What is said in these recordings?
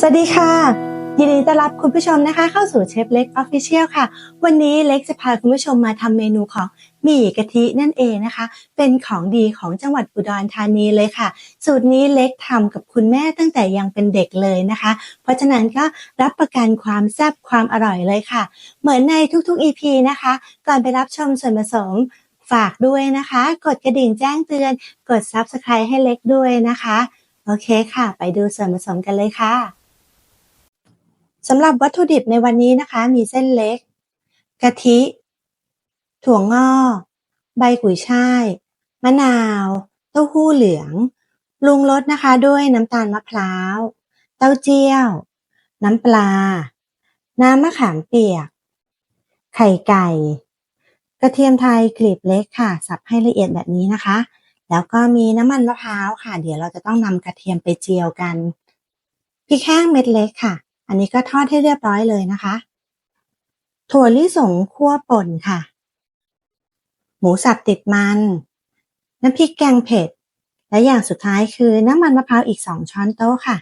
สวัสดีค่ะ ยินดีต้อนรับคุณผู้ชมนะคะ เข้าสู่เชฟเล็กออฟฟิเชียลค่ะ วันนี้เล็กจะพาคุณผู้ชมมาทำเมนูของหมี่กะทินั่นเองนะคะ เป็นของดีของจังหวัดอุดรธานีเลยค่ะ สูตรนี้เล็กทำกับคุณแม่ตั้งแต่ยังเป็นเด็กเลยนะคะ เพราะฉะนั้นก็รับประกันความแซ่บความอร่อยเลยค่ะ เหมือนในทุกๆ EP นะคะ ก่อนไปรับชมส่วนผสมฝากด้วยนะคะ กดกระดิ่งแจ้งเตือน กด Subscribe ให้เล็กด้วยนะคะ โอเคค่ะ ไปดูส่วนผสมกันเลยค่ะ สำหรับวัตถุดิบในวันนี้นะคะ มีเส้นเล็ก กะทิ ถั่วงอกใบกุยช่าย มะนาว เต้าหู้เหลืองปรุงรสนะคะด้วยน้ำตาลมะพร้าว เต้าเจี้ยว น้ำปลา น้ำมะขามเปียก ไข่ไก่ กระเทียมไทยกลีบเล็กค่ะ สับให้ละเอียดแบบนี้นะคะ แล้วก็มีน้ำมันมะพร้าวค่ะ เดี๋ยวเราจะต้องนำกระเทียมไปเจียวกันพริกแห้งเม็ดเล็กค่ะ อันนี้ก็ทอดให้เรียบร้อยเลยนะคะ ถั่วลิสงคั่วป่นค่ะ หมูสับติดมัน น้ำพริกแกงเผ็ด และอย่างสุดท้ายคือน้ำมันมะพร้าวอีก2ช้อนโต๊ะค่ะ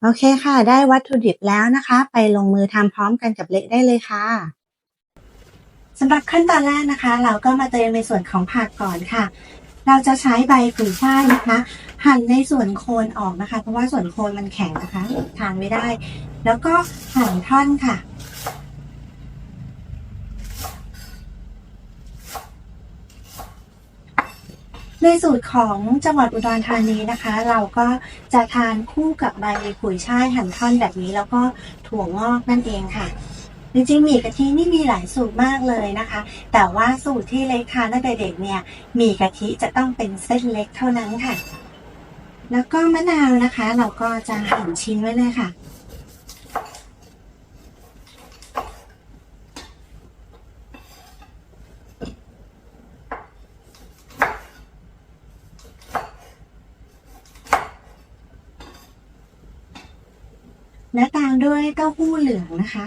โอเคค่ะ ได้วัตถุดิบแล้วนะคะ ไปลงมือทำพร้อมกันกับเละได้เลยค่ะสำหรับขั้นตอนแรกนะคะ เราก็มาเตรียมในส่วนของผักก่อนค่ะ เราจะใช้ใบกุยช่ายนะคะ หั่นในส่วนโคนออกนะคะ เพราะว่าส่วนโคนมันแข็งนะคะทานไม่ได้ แล้วก็หั่นท่อนค่ะในสูตรของจังหวัดอุดรธานีนะคะ เราก็จะทานคู่กับใบกุยช่ายหั่นท่อนแบบนี้ แล้วก็ถั่วงอกนั่นเองค่ะ จริงๆหมี่กะทินี่มีหลายสูตรมากเลยนะคะ แต่ว่าสูตรที่เล็กทานตั้งแต่เด็กเนี่ยหมี่กะทิจะต้องเป็นเส้นเล็กเท่านั้นค่ะ แล้วก็มะนาวนะคะ เราก็จะหั่นชิ้นไว้เลยค่ะและตามด้วยเต้าหู้เหลืองนะคะ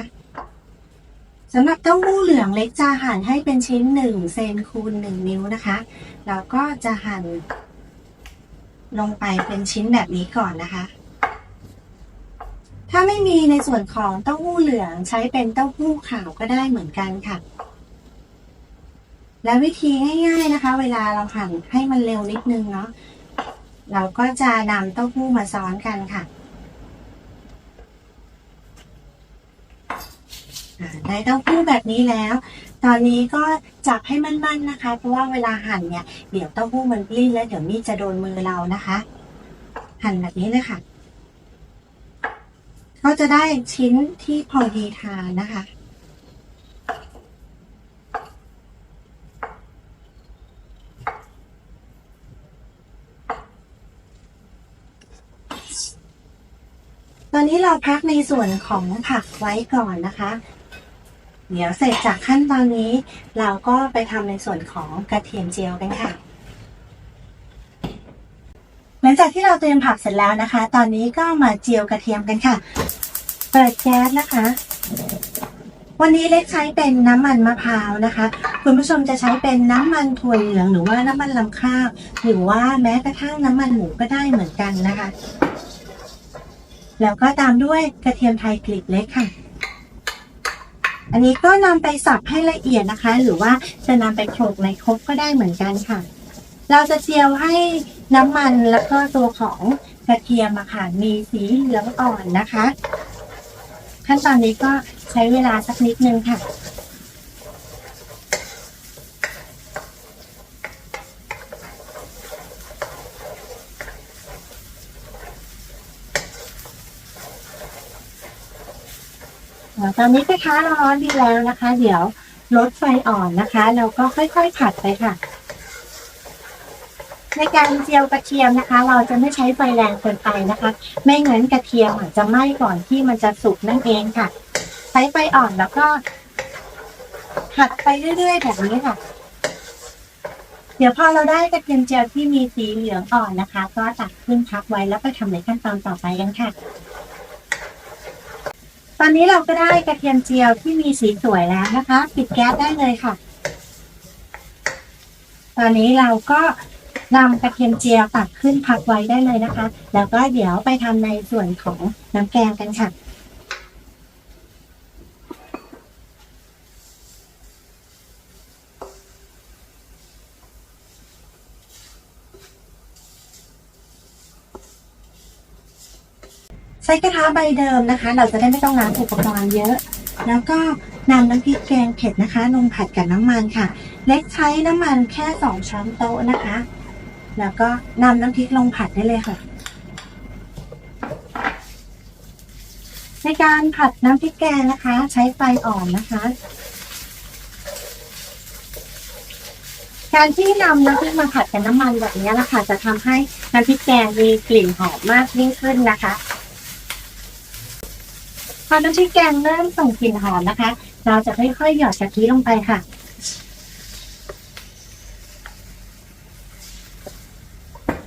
สำหรับเต้าหู้เหลืองเล็กจะหั่นให้เป็นชิ้นหนึ่งเซนคูณหนึ่งนิ้วนะคะ แล้วก็จะหั่นลงไปเป็นชิ้นแบบนี้ก่อนนะคะ ถ้าไม่มีในส่วนของเต้าหู้เหลืองใช้เป็นเต้าหู้ขาวก็ได้เหมือนกันค่ะ และวิธีง่าย ๆนะคะ เวลาเราหั่นให้มันเร็วนิดนึงเนาะเราก็จะนำเต้าหู้มาซ้อนกันค่ะ ได้เต้าหู้แบบนี้แล้ว ตอนนี้ก็จับให้มั่นๆนะคะ เพราะว่าเวลาหั่นเนี่ย เดี๋ยวเต้าหู้มันปลิ้นแล้วเดี๋ยวมีดจะโดนมือเรานะคะ หั่นแบบนี้เลยค่ะ ก็จะได้ชิ้นที่พอดีทานนะคะตอนนี้เราพักในส่วนของผักไว้ก่อนนะคะ เดี๋ยวเสร็จจากขั้นตอนนี้ เราก็ไปทำในส่วนของกระเทียมเจียวกันค่ะ หลังจากที่เราเตรียมผักเสร็จแล้วนะคะ ตอนนี้ก็มาเจียวกระเทียมกันค่ะ เปิดแก๊สนะคะ วันนี้เล็กใช้เป็นน้ำมันมะพร้าวนะคะ คุณผู้ชมจะใช้เป็นน้ำมันถั่วเหลืองหรือว่าน้ำมันลำข้าวหรือว่าแม้กระทั่งน้ำมันหมูก็ได้เหมือนกันนะคะ แล้วก็ตามด้วยกระเทียมไทยกลีบเล็กค่ะ อันนี้ก็นำไปสับให้ละเอียดนะคะ หรือว่าจะนำไปโขลกในครกก็ได้เหมือนกันค่ะ เราจะเจียวให้น้ำมันแล้วก็ตัวของกระเทียมอะค่ะมีสีเหลืองอ่อนนะคะ ขั้นตอนนี้ก็ใช้เวลาสักนิดนึงค่ะ ตอนนี้กระทะร้อนดีแล้วนะคะ เดี๋ยวลดไฟอ่อนนะคะแล้วก็ค่อยๆผัดไปค่ะ ในการเจียวกระเทียมนะคะ เราจะไม่ใช้ไฟแรงเกินไปนะคะ ไม่งั้นกระเทียมอาจจะไหม้ก่อนที่มันจะสุกนั่นเองค่ะ ใช้ไฟอ่อนแล้วก็ผัดไปเรื่อย ๆ แบบนี้ค่ะ เดี๋ยวพอเราได้กระเทียมเจียวที่มีสีเหลืองอ่อนนะคะ ก็ตักขึ้นพักไว้แล้วไปทำในขั้นตอนต่อไปกันค่ะ ตอนนี้เราก็ได้กระเทียมเจียวที่มีสีสวยแล้วนะคะ ปิดแก๊สได้เลยค่ะ ตอนนี้เราก็นำกระเทียมเจียวตักขึ้นพักไว้ได้เลยนะคะ แล้วก็เดี๋ยวไปทำในส่วนของน้ำแกงกันค่ะ ใช้กระทะใบเดิมนะคะ เราจะได้ไม่ต้องล้างอุปกรณ์เยอะ แล้วก็นำน้ำพริกแกงเผ็ดนะคะลงผัดกับน้ำมันค่ะ เล็กใช้น้ำมันแค่สองช้อนโต๊ะนะคะ แล้วก็นำน้ำพริกลงผัดได้เลยค่ะ ในการผัดน้ำพริกแกงนะคะ ใช้ไฟอ่อนนะคะ การที่นำน้ำพริกมาผัดกับน้ำมันแบบนี้นะคะจะทำให้น้ำพริกแกงมีกลิ่นหอมมากยิ่งขึ้นนะคะ อน้ำพริกแกงเริ่มส่งกลิ่นหอมนะคะ เราจะค่อยๆหยอดกะทิลงไปค่ะ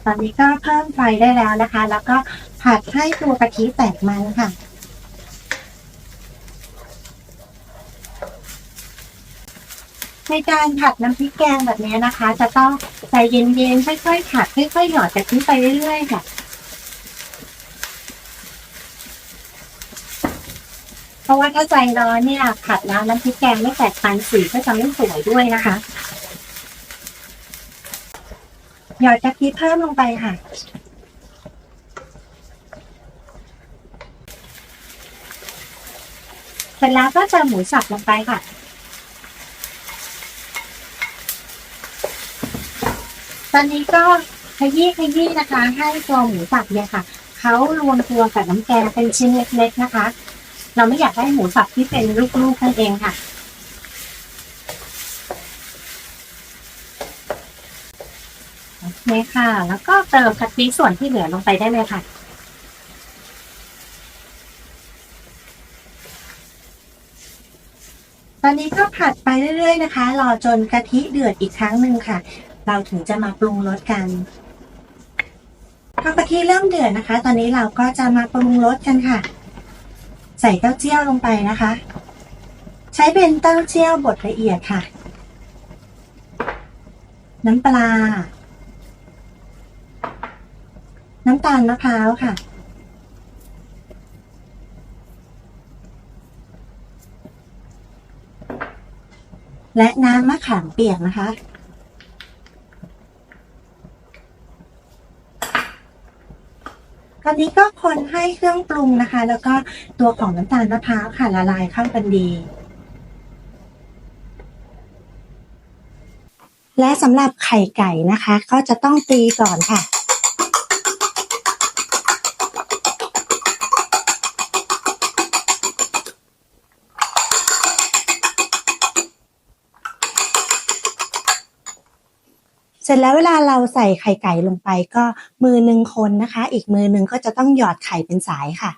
ตอนนี้ก็เพิ่มไฟได้แล้วนะคะ แล้วก็ผัดให้ตัวกะทิแตกมันค่ะในการผัดน้ำพริกแกงแบบนี้นะคะ จะต้องใจเย็นๆค่อยๆผัดค่อยๆหยอดกะทิไปเรื่อยๆค่ะ เพราะว่าถ้าใจร้อนเนี่ยผัดแล้วน้ำพริกแกงไม่แตกมันสีก็จะไม่สวยด้วยนะคะ หยอดกะทิเพิ่มลงไปค่ะ เสร็จแล้วก็จะหมูสับลงไปค่ะตอนนี้ก็ขยี้ขยี้นะคะ ให้ตัวหมูสับเนี่ยค่ะเขารวมตัวกับน้ำแกงเป็นชิ้นเล็กๆนะคะ เราไม่อยากได้หมูสับที่เป็นลูกๆนั่นเองค่ะ โอเคค่ะ แล้วก็เติมกะทิส่วนที่เหลือลงไปได้เลยค่ะตอนนี้ก็ผัดไปเรื่อย ๆ นะคะ รอจนกะทิเดือดอีกครั้งหนึ่งค่ะ เราถึงจะมาปรุงรสกันพอกะทิเริ่มเดือดนะคะ ตอนนี้เราก็จะมาปรุงรสกันค่ะ ใส่เต้าเจี้ยวลงไปนะคะ ใช้เป็นเต้าเจี้ยวบดละเอียดค่ะ น้ำปลา น้ำตาลมะพร้าวค่ะ และน้ำมะขามเปียกนะคะ ตอ นี้ก็คนให้เครื่องปรุงนะคะ แล้วก็ตัวของน้ำตาลมะพร้าวค่ะละลายเข้ากันดี และสำหรับไข่ไก่นะคะ ก็จะต้องตีก่อนค่ะเสร็จแล้วเวลาเราใส่ไข่ไก่ลงไปก็ มือหนึ่งคนนะคะ อีกมือหนึ่งก็จะต้องหยอดไข่เป็นสายค่ะ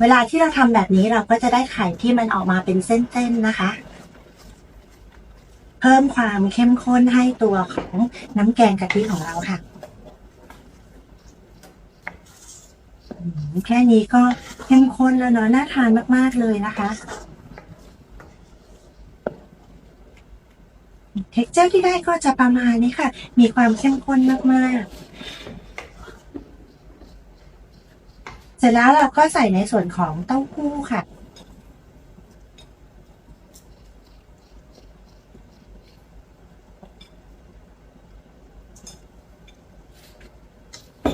เวลาที่เราทำแบบนี้เราก็จะได้ไข่ที่มันออกมาเป็นเส้นๆนะคะ เพิ่มความเข้มข้นให้ตัวของน้ำแกงกะทิของเราค่ะแค่นี้ก็เข้มข้นแล้วเนาะน่าทานมาก ๆ เลยนะคะ เท็กเจอร์ที่ได้ก็จะประมาณนี้ค่ะ มีความเข้มข้นมากๆ เสร็จแล้วเราก็ใส่ในส่วนของเต้าหู้ค่ะ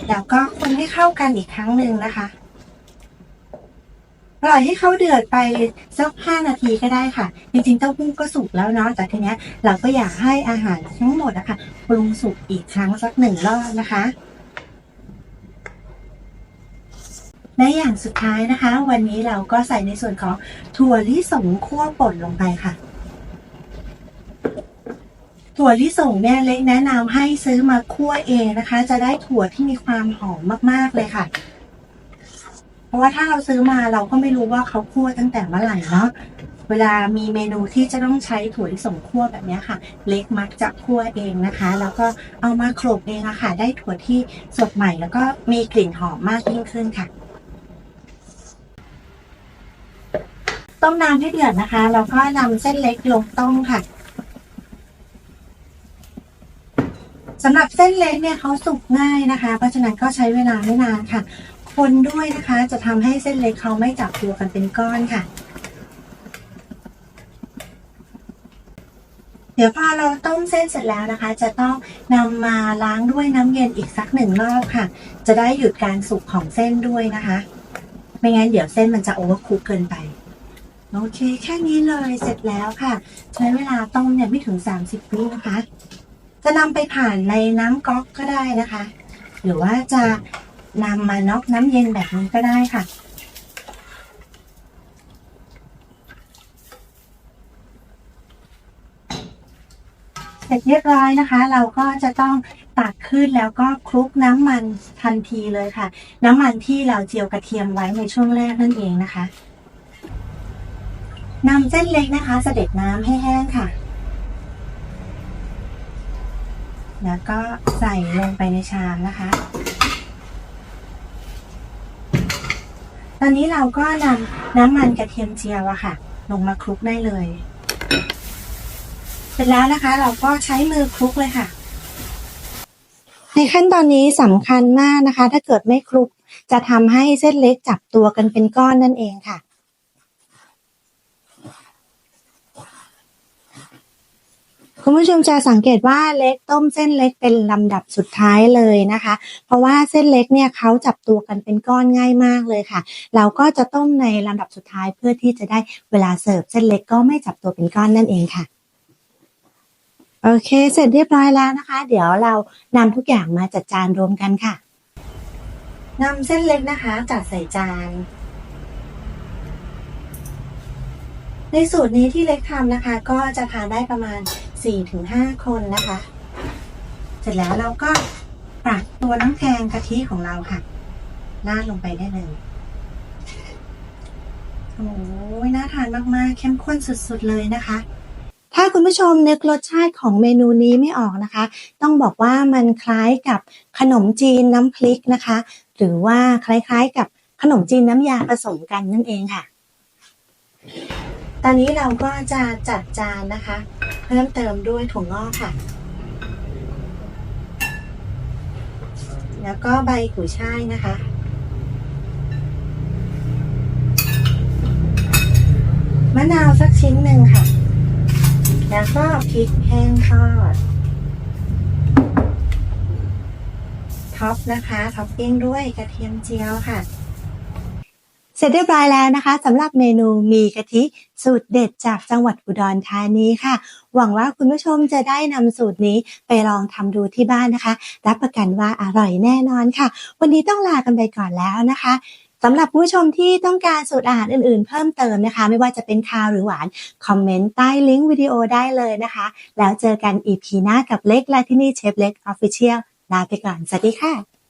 แล้วก็คนให้เข้ากันอีกครั้งหนึ่งนะคะ ปล่อยให้เขาเดือดไปสักห้านาทีก็ได้ค่ะ จริงๆเต้าหู้ก็สุกแล้วเนาะแต่ทีเนี้ยเราก็อยากให้อาหารทั้งหมดนะคะปรุงสุกอีกครั้งสักหนึ่งรอบนะคะและอย่างสุดท้ายนะคะ วันนี้เราก็ใส่ในส่วนของถั่วลิสงคั่วป่นลงไปค่ะ ถั่วลิสงเนี่ยเล็กแนะนำให้ซื้อมาคั่วเองนะคะ จะได้ถั่วที่มีความหอมมากๆเลยค่ะ ราะว่าถ้าเราซื้อมาเราก็ไม่รู้ว่าเขาคั่วตั้งแต่เมื่อไหร่เนาะเวลามีเมนูที่จะต้องใช้ถั่วลิสงคั่วแบบนี้ค่ะ เล็กมักจะคั่วเองนะคะ แล้วก็เอามาโขลกเองอะค่ะ ได้ถั่วที่สดใหม่ แล้วก็มีกลิ่นหอมมากยิ่งขึ้นค่ะ ต้มน้ำให้เดือดนะคะ แล้วก็นำเส้นเล็กลงต้มค่ะสำหรับเส้นเล็กเนี่ยเขาสุกง่ายนะคะ เพราะฉะนั้นก็ใช้เวลาไม่นานค่ะ คนด้วยนะคะ จะทำให้เส้นเล็กเขาไม่จับตัวกันเป็นก้อนค่ะ เดี๋ยวพอเราต้มเส้นเสร็จแล้วนะคะ จะต้องนำมาล้างด้วยน้ำเย็นอีกสักหนึ่งรอบค่ะ จะได้หยุดการสุกของเส้นด้วยนะคะ ไม่งั้นเดี๋ยวเส้นมันจะโอเวอร์คุกเกินไปโอเค แค่นี้เลยเสร็จแล้วค่ะ ใช้เวลาต้มเนี่ยไม่ถึง 30วินะคะ จะนำไปผ่านในน้ำก๊อกก็ได้นะคะ หรือว่าจะ นำมาน็อกน้ำเย็นแบบนี้ก็ได้ค่ะ เสร็จเรียบร้อยนะคะ เราก็จะต้องตักขึ้นแล้วก็คลุกน้ำมันทันทีเลยค่ะ น้ำมันที่เราเจียวกระเทียมไว้ในช่วงแรกนั่นเองนะคะนำเส้นเล็กนะคะ เสด็จน้ำให้แห้งค่ะ แล้วก็ใส่ลงไปในชามนะคะ ตอนนี้เราก็นำน้ำมันกระเทียมเจียวอะค่ะ ลงมาคลุกได้เลย เสร็จแล้วนะคะ เราก็ใช้มือคลุกเลยค่ะ ในขั้นตอนนี้สำคัญมากนะคะ ถ้าเกิดไม่คลุกจะทำให้เส้นเล็กจับตัวกันเป็นก้อนนั่นเองค่ะ คุณผู้ชมจะสังเกตว่าเล็กต้มเส้นเล็กเป็นลำดับสุดท้ายเลยนะคะ เพราะว่าเส้นเล็กเนี่ยเขาจับตัวกันเป็นก้อนง่ายมากเลยค่ะ เราก็จะต้มในลำดับสุดท้ายเพื่อที่จะได้เวลาเสิร์ฟเส้นเล็กก็ไม่จับตัวเป็นก้อนนั่นเองค่ะโอเค เสร็จเรียบร้อยแล้วนะคะ เดี๋ยวเรานำทุกอย่างมาจัดจานรวมกันค่ะนำเส้นเล็กนะคะ จัดใส่จาน ในสูตรนี้ที่เล็กทำนะคะ ก็จะทานได้ประมาณ 4-5 คนนะคะ เสร็จแล้วเราก็ตักตัวน้ำแกงกะทิของเราค่ะราดลงไปได้เลยโอ้ยน่าทานมากๆ เข้มข้นสุดๆเลยนะคะ ถ้าคุณผู้ชมนึกรสชาติของเมนูนี้ไม่ออกนะคะ ต้องบอกว่ามันคล้ายกับขนมจีนน้ำพริกนะคะ หรือว่าคล้ายๆกับขนมจีนน้ำยาผสมกันนั่นเองค่ะ ตอนนี้เราก็จะจัดจานนะคะ เพิ่มเติมด้วยถั่วงอกค่ะ แล้วก็ใบกุยช่ายนะคะ มะนาวสักชิ้นหนึ่งค่ะ แล้วก็พริกแห้งทอดท็อปนะคะท็อปปิ้งด้วยกระเทียมเจียวค่ะ สร็จเรียบร้อยแล้วนะคะสำหรับเมนูมีกะทิสูตรเด็ดจากจังหวัดอุดรธานีค่ะ หวังว่าคุณผู้ชมจะได้นำสูตรนี้ไปลองทำดูที่บ้านนะคะ รับประกันว่าอร่อยแน่นอนค่ะ วันนี้ต้องลากันไปก่อนแล้วนะคะสำหรับผู้ชมที่ต้องการสูตรอาหารอื่นๆ เพิ่มเติมนะคะ ไม่ว่าจะเป็นคาวหรือหวาน คอมเมนต์ใต้ลิงก์วิดีโอได้เลยนะคะ แล้วเจอกันอีพีหน้ากับเล็กและที่นี่เชฟเล็กออฟฟิเชียลลาไปก่อนสวัสดีค่ะ